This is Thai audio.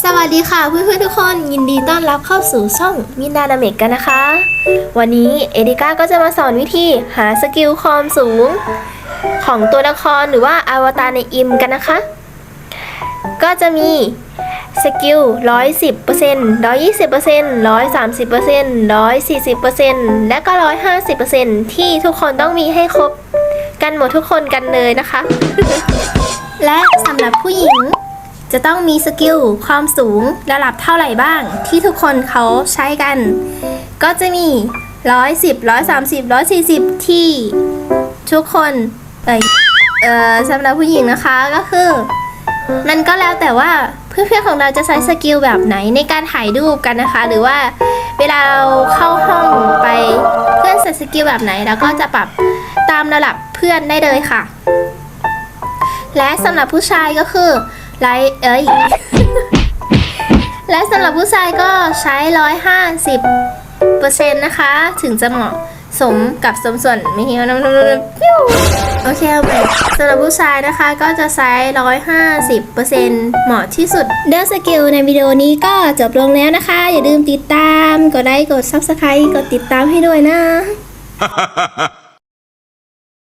สวัสดีค่ะเพื่อนๆทุกคนยินดีต้อนรับเข้าสู่ช่องมินดานาเมกกันนะคะ วันนี้เอดิก้าก็จะมาสอนวิธีหาสกิลความสูง ของตัวละครหรือว่าอวตารในอิมกันนะคะ ก็จะมีสกิล110% 120% 130% 140%และก็ 150%ที่ทุกคนต้องมีให้ครบกันหมดทุกคนกันเลยนะคะ และสำหรับผู้หญิง จะต้องมีสกิลความสูงระดับเท่าไหร่บ้าง ที่ทุกคนเขาใช้กัน ก็จะมี 110 130 140 ที่ทุกคนเอ่ยเอ่อสำหรับผู้หญิงนะคะก็คือ มันก็แล้วแต่ว่าเพื่อนๆของเราจะใช้สกิลแบบไหนในการถ่ายรูปกันนะคะ หรือว่าเวลาเราเข้าห้องไปเพื่อนใส่สกิลแบบไหนเราก็จะปรับตามระดับเพื่อนได้เลยค่ะ และสำหรับผู้ชายก็คือ ไลท์เอ้ย และสำหรับผู้ชายก็ใช้ร้อยห้าสิบเปอร์เซ็นต์นะคะ ถึงจะเหมาะสมกับสมส่วนไม่เหี่ยวน้ำน้ำน้ำปิ้วโอเคเอาไปสำหรับผู้ชายนะคะก็จะใช้ร้อยห้าสิบเปอร์เซ็นต์เหมาะที่สุด เดอร์สกิลในวิดีโอนี้ก็จบลงแล้วนะคะ อย่าลืมติดตาม กดไลค์กด Subscribe กดติดตามให้ด้วยนะ ha ha ha